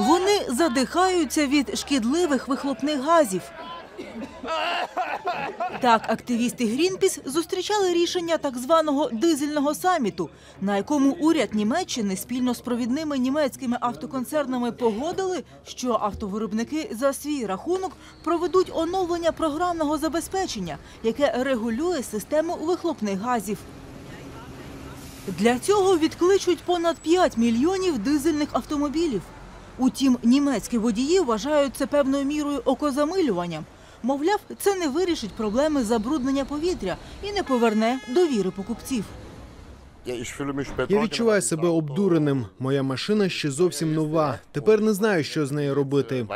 Вони задихаються від шкідливих вихлопних газів. Так, активісти Грінпіс зустрічали рішення так званого дизельного саміту, на якому уряд Німеччини спільно з провідними німецькими автоконцернами погодили, що автовиробники за свій рахунок проведуть оновлення програмного забезпечення, яке регулює систему вихлопних газів. Для цього відкличуть понад 5 мільйонів дизельних автомобілів. Утім, німецькі водії вважають це певною мірою окозамилюванням. Мовляв, це не вирішить проблеми забруднення повітря і не поверне довіри покупців. Я відчуваю себе обдуреним. Моя машина ще зовсім нова. Тепер не знаю, що з нею робити.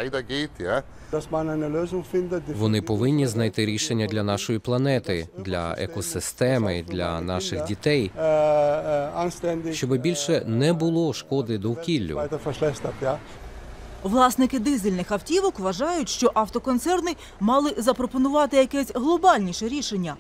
Вони повинні знайти рішення для нашої планети, для екосистеми, для наших дітей, щоб більше не було шкоди довкіллю. Власники дизельних автівок вважають, що автоконцерни мали запропонувати якесь глобальніше рішення.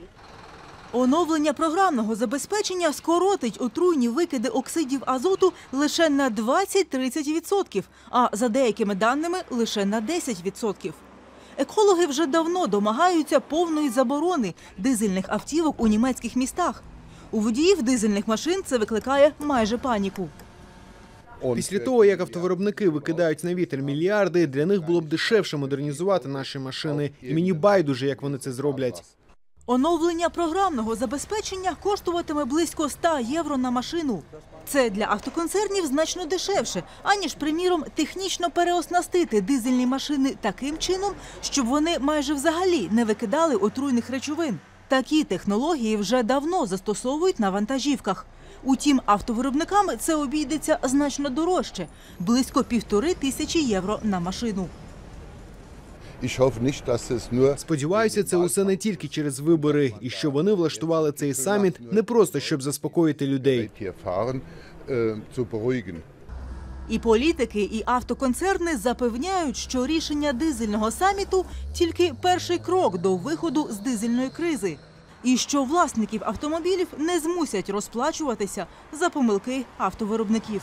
Оновлення програмного забезпечення скоротить отруйні викиди оксидів азоту лише на 20-30%, а за деякими даними лише на 10%. Екологи вже давно домагаються повної заборони дизельних автівок у німецьких містах. У водіїв дизельних машин це викликає майже паніку. Після того, як автовиробники викидають на вітер мільярди, для них було б дешевше модернізувати наші машини. І мені байдуже, як вони це зроблять. Оновлення програмного забезпечення коштуватиме близько 100 євро на машину. Це для автоконцернів значно дешевше, аніж, приміром, технічно переоснастити дизельні машини таким чином, щоб вони майже взагалі не викидали отруйних речовин. Такі технології вже давно застосовують на вантажівках. Утім, автовиробникам це обійдеться значно дорожче близько півтори тисячі євро на машину. Сподіваюся, це усе не тільки через вибори, і що вони влаштували цей саміт не просто щоб заспокоїти людей. äh. І політики, і автоконцерни запевняють, що рішення дизельного саміту тільки перший крок до виходу з дизельної кризи, і що власників автомобілів не змусять розплачуватися за помилки автовиробників.